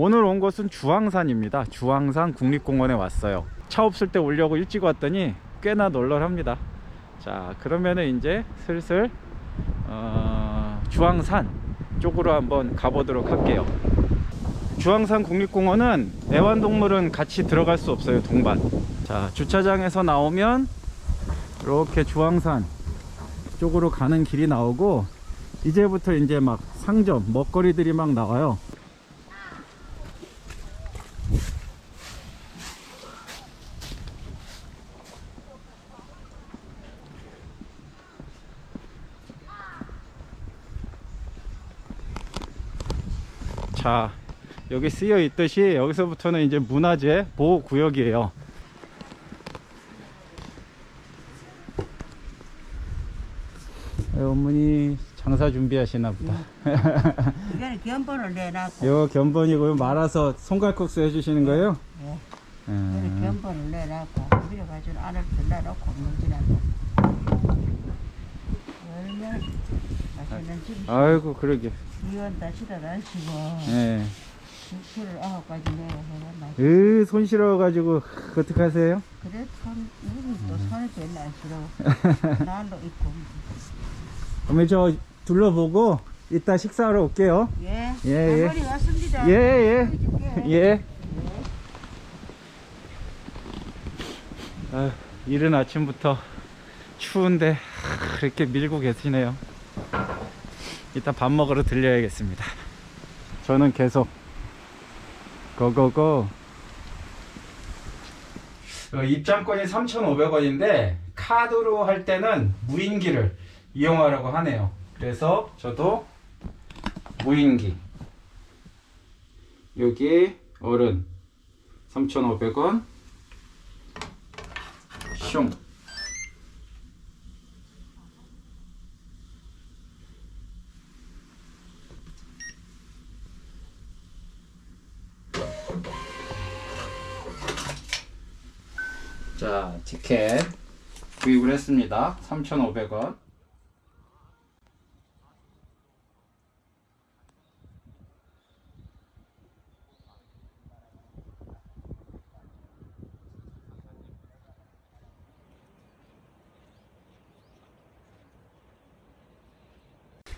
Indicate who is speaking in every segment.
Speaker 1: 오늘 온 곳은 주황산입니다. 주황산 국립공원에 왔어요. 차 없을 때 오려고 일찍 왔더니 꽤나 널널합니다. 자, 그러면은 이제 슬슬 어, 주황산 쪽으로 한번 가보도록 할게요. 주황산 국립공원은 애완동물은 같이 들어갈 수 없어요. 동반. 자, 주차장에서 나오면 이렇게 주황산 쪽으로 가는 길이 나오고 이제부터 이제 막 상점, 먹거리들이 막 나와요. 자, 여기 쓰여 있듯이 여기서부터는 이제 문화재 보호 구역이에요. 에, 어머니 장사 준비하시나 보다.
Speaker 2: 이거는 견본을 내놨고
Speaker 1: 요 견본이고요. 말아서 손갈국수 해주시는 거예요?
Speaker 2: 예.
Speaker 1: 음.
Speaker 2: 견본을 내놨고 밀어가지고 안을 들러놓고 문지라고 얼마나 맛있는 집
Speaker 1: 아이고 그러게.
Speaker 2: 이건 다 실어가시고
Speaker 1: 예.
Speaker 2: 육수를 아홉 가지 해가 맛있
Speaker 1: 으, 손 실어가지고 어떡하세요?
Speaker 2: 그래 손 우리 또 손에 별로 안 싫어 날도 있고
Speaker 1: 어머니 저 둘러보고 이따 식사하러 올게요.
Speaker 2: 예
Speaker 1: 예, 예.
Speaker 2: 할머니 왔습니다
Speaker 1: 예, 예.
Speaker 2: 보여줄게.
Speaker 1: 예. 아유, 이른 아침부터 추운데 하, 이렇게 밀고 계시네요. 이따 밥 먹으러 들려야겠습니다. 저는 계속 고고고. 어, 입장권이 3,500원인데 카드로 할 때는 무인기를 이용하라고 하네요. 그래서 저도 무인기 여기 어른 3,500원 숑 자, 티켓 구입을 했습니다. 3,500원.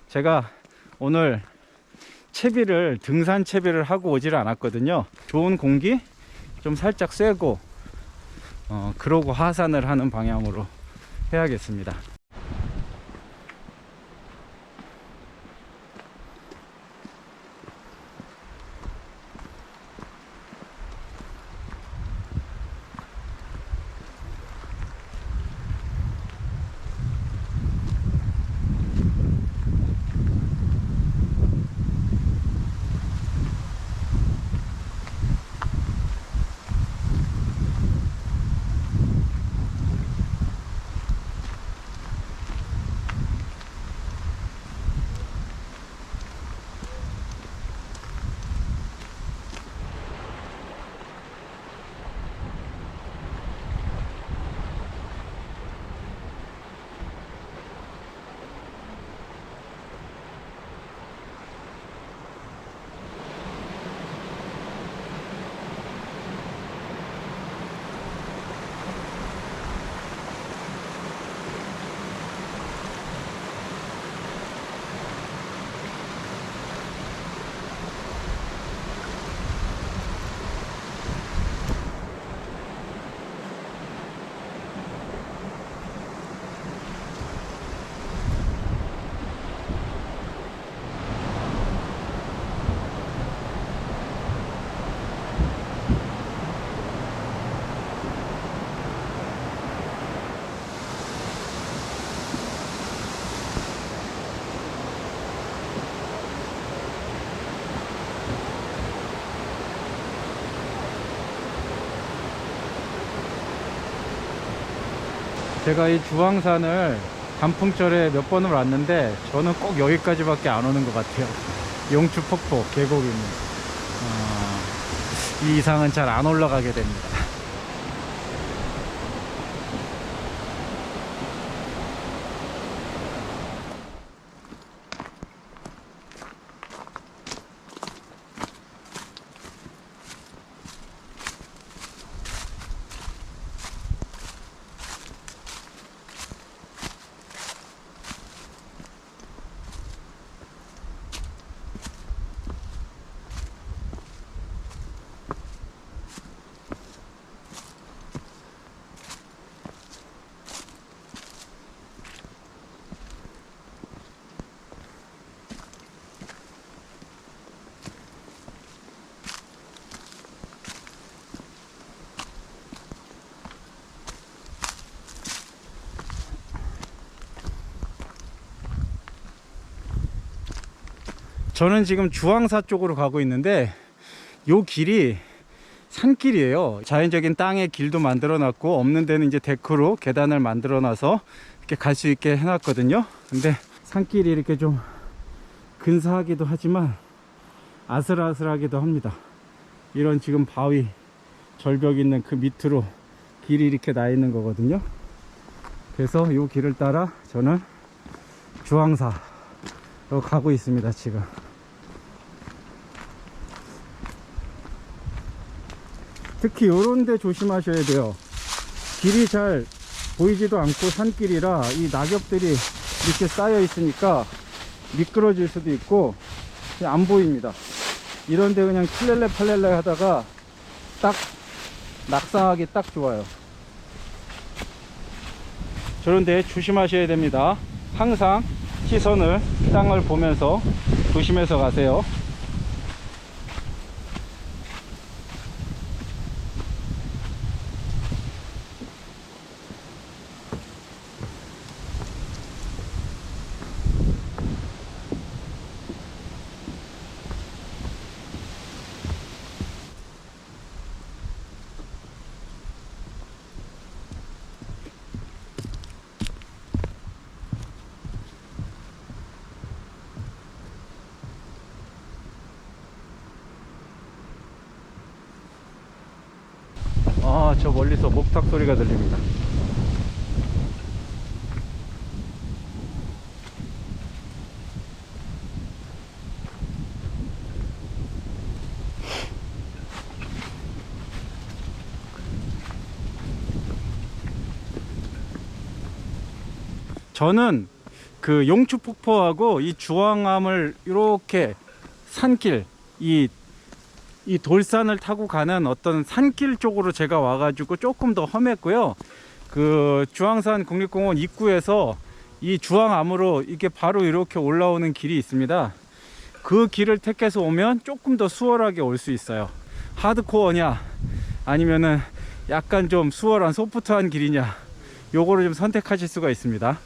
Speaker 1: 제가 오늘 채비를 등산 채비를 하고 오지를 않았거든요. 좋은 공기 좀 살짝 쐬고 어, 그러고 하산을 하는 방향으로 해야겠습니다. 제가 이 주황산을 단풍철에 몇 번을 왔는데 저는 꼭 여기까지밖에 안 오는 것 같아요. 용추 폭포 계곡입니다. 어, 이 이상은 잘 안 올라가게 됩니다. 저는 지금 주황사 쪽으로 가고 있는데 요 길이 산길이에요. 자연적인 땅에 길도 만들어 놨고 없는 데는 이제 데크로 계단을 만들어 놔서 이렇게 갈 수 있게 해 놨거든요. 근데 산길이 이렇게 좀 근사하기도 하지만 아슬아슬하기도 합니다. 이런 지금 바위 절벽 있는 그 밑으로 길이 이렇게 나 있는 거거든요. 그래서 이 길을 따라 저는 주황사로 가고 있습니다, 지금. 특히 요런 데 조심하셔야 돼요. 길이 잘 보이지도 않고 산길이라 이 낙엽들이 이렇게 쌓여 있으니까 미끄러질 수도 있고 안 보입니다. 이런데 그냥 칠렐레 팔렐레 하다가 딱 낙상하기 딱 좋아요. 저런데 조심하셔야 됩니다. 항상 시선을 땅을 보면서 조심해서 가세요. 아, 저 멀리서 목탁 소리가 들립니다. 저는 그 용추 폭포하고 이 주황암을 이렇게 산길 이 이 돌산을 타고 가는 어떤 산길 쪽으로 제가 와가지고 조금 더 험했고요. 그 주황산 국립공원 입구에서 이 주황암으로 이게 바로 이렇게 올라오는 길이 있습니다. 그 길을 택해서 오면 조금 더 수월하게 올 수 있어요. 하드코어냐 아니면은 약간 좀 수월한 소프트한 길이냐 요거를 좀 선택하실 수가 있습니다.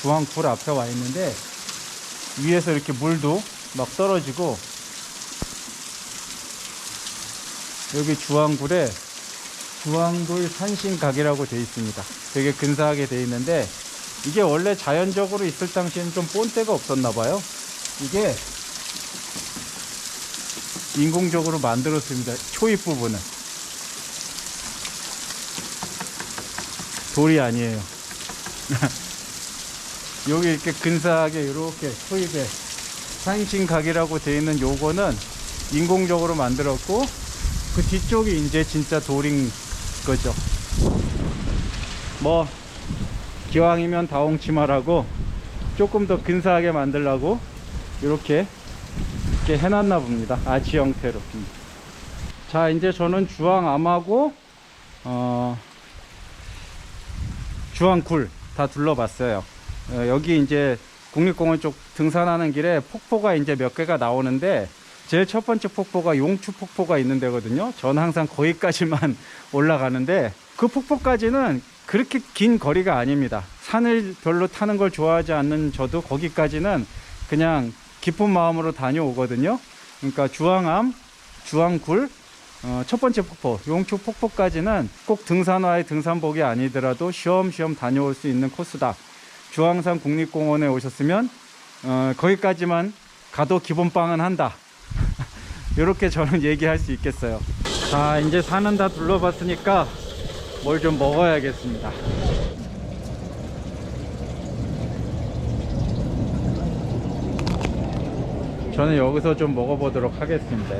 Speaker 1: 중앙굴 앞에 와 있는데 위에서 이렇게 물도 막 떨어지고 여기 주황굴에 주황굴 산신각이라고 되어 있습니다. 되게 근사하게 되어 있는데 이게 원래 자연적으로 있을 당시에는 좀 본때가 없었나 봐요. 이게 인공적으로 만들었습니다. 초입 부분은 돌이 아니에요. 여기 이렇게 근사하게 이렇게 초입에 산신각이라고 되어 있는 요거는 인공적으로 만들었고 그 뒤쪽이 이제 진짜 돌인 거죠. 뭐 기왕이면 다홍치마라고 조금 더 근사하게 만들라고 이렇게 이렇게 해놨나 봅니다. 아치 형태로. 음. 자 이제 저는 주황암하고 어, 주황굴 다 둘러봤어요. 어, 여기 이제 국립공원 쪽 등산하는 길에 폭포가 이제 몇 개가 나오는데 제일 첫 번째 폭포가 용추 폭포가 있는 데거든요. 저는 항상 거기까지만 올라가는데 그 폭포까지는 그렇게 긴 거리가 아닙니다. 산을 별로 타는 걸 좋아하지 않는 저도 거기까지는 그냥 깊은 마음으로 다녀오거든요. 그러니까 주황암, 주황굴, 어, 첫 번째 폭포, 용추 폭포까지는 꼭 등산화의 등산복이 아니더라도 쉬엄쉬엄 다녀올 수 있는 코스다. 주황산 국립공원에 오셨으면 어, 거기까지만 가도 기본빵은 한다. 이렇게 저는 얘기할 수 있겠어요. 자, 이제 산은 다 둘러봤으니까 뭘 좀 먹어야겠습니다. 저는 여기서 좀 먹어보도록 하겠습니다.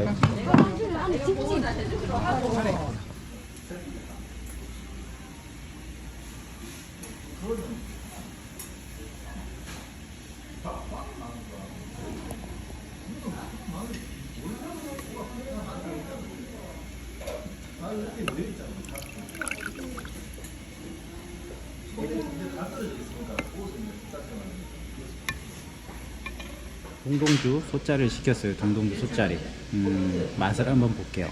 Speaker 1: 동동주 소짜를 시켰어요. 동동주 소짜리. 음, 맛을 한번 볼게요.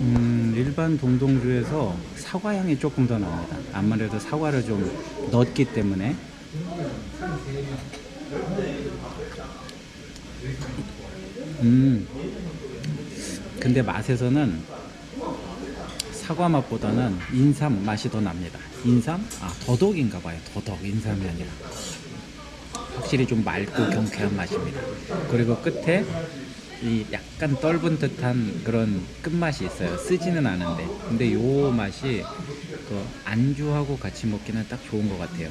Speaker 1: 음, 일반 동동주에서 사과 향이 조금 더 납니다. 아무래도 사과를 좀 넣었기 때문에. 음, 근데 맛에서는 사과 맛보다는 인삼 맛이 더 납니다. 인삼? 아, 더덕인가 봐요. 더덕, 인삼이 아니라. 확실히 좀 맑고 경쾌한 맛입니다. 그리고 끝에 이 약간 떫은 듯한 그런 끝맛이 있어요. 쓰지는 않은데. 근데 요 맛이 그 안주하고 같이 먹기는 딱 좋은 것 같아요.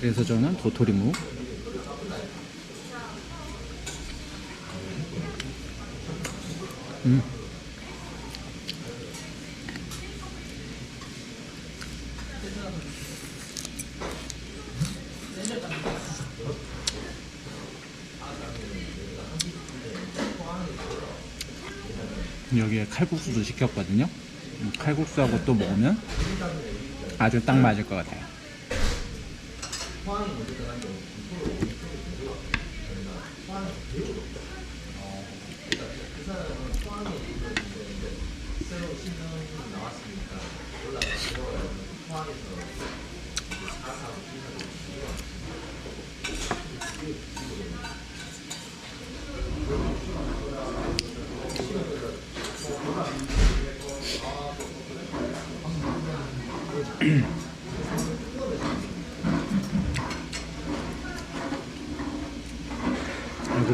Speaker 1: 그래서 저는 도토리묵 음. 여기에 칼국수도 시켰거든요. 음, 칼국수하고 또 먹으면 아주 딱 맞을 것 같아요.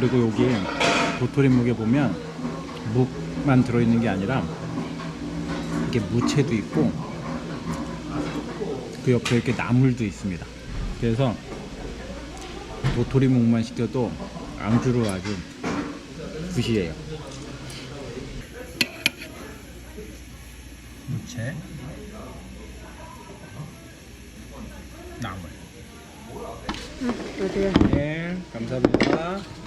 Speaker 1: 그리고 여기 도토리묵에 보면 묵만 들어있는 게 아니라 이게 무채도 있고 그 옆에 이렇게 나물도 있습니다. 그래서 도토리묵만 시켜도 안주로 아주 굿이에요. 무채, 나물.
Speaker 2: 어디야?
Speaker 1: 네, 감사합니다.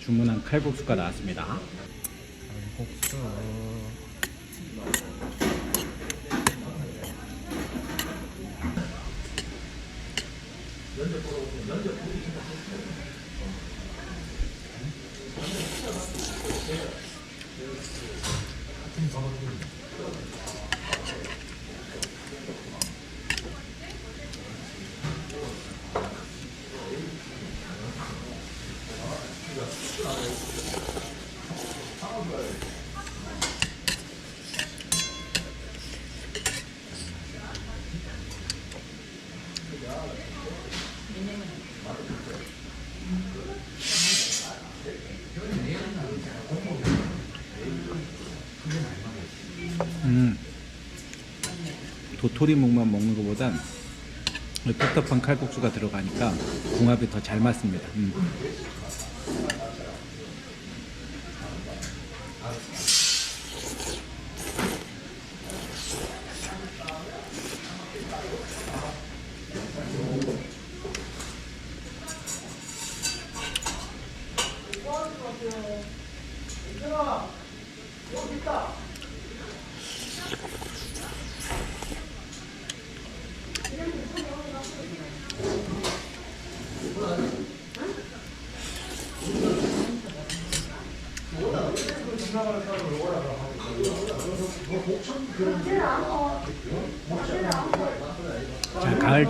Speaker 1: 주문한 칼국수가 나왔습니다. 칼국수. 음. 도토리묵만 먹는 것보단 텁텁한 칼국수가 들어가니까 궁합이 더 잘 맞습니다. 음.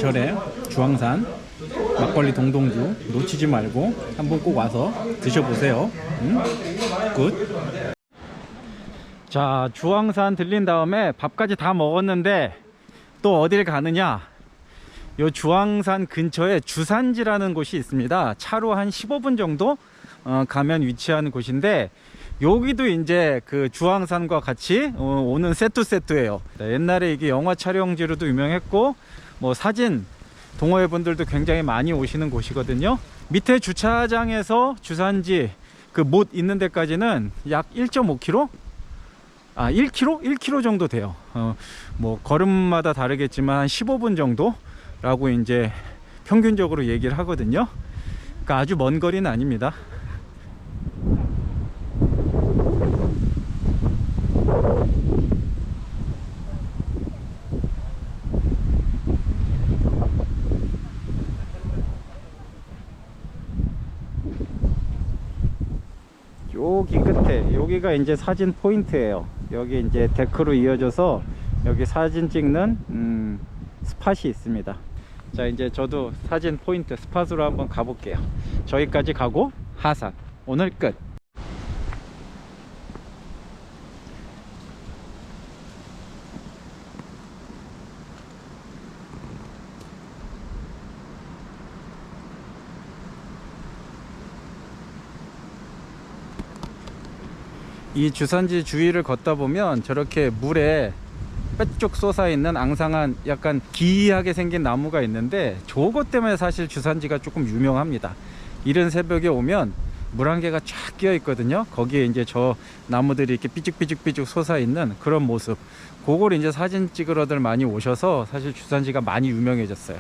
Speaker 1: 자, 가을철에 주황산 막걸리 동동주 놓치지 말고 한번 꼭 와서 드셔보세요. 음? 굿. 자, 주황산 들린 다음에 밥까지 다 먹었는데 또 어딜 가느냐? 요 주황산 근처에 주산지라는 곳이 있습니다. 차로 한 15분 정도 어, 가면 위치한 곳인데 여기도 이제 그 주황산과 같이 어, 오는 세트 세트예요. 네, 옛날에 이게 영화 촬영지로도 유명했고 뭐 사진 동호회 분들도 굉장히 많이 오시는 곳이거든요. 밑에 주차장에서 주산지 그 못 있는 데까지는 약 1.5km? 아, 1km? 1km 정도 돼요. 어, 뭐 걸음마다 다르겠지만 15분 정도 라고 이제 평균적으로 얘기를 하거든요. 그러니까 아주 먼 거리는 아닙니다. 여기 끝에 여기가 이제 사진 포인트예요. 여기 이제 데크로 이어져서 여기 사진 찍는 음, 스팟이 있습니다. 자 이제 저도 사진 포인트 스팟으로 한번 가볼게요. 저기까지 가고 하산 오늘 끝. 이 주산지 주위를 걷다 보면 저렇게 물에 빼쭉 솟아 있는 앙상한 약간 기이하게 생긴 나무가 있는데 저것 때문에 사실 주산지가 조금 유명합니다. 이른 새벽에 오면 물 한 개가 쫙 끼어 있거든요. 거기에 이제 저 나무들이 이렇게 삐죽삐죽삐죽 솟아 있는 그런 모습. 그걸 이제 사진 찍으러들 많이 오셔서 사실 주산지가 많이 유명해졌어요.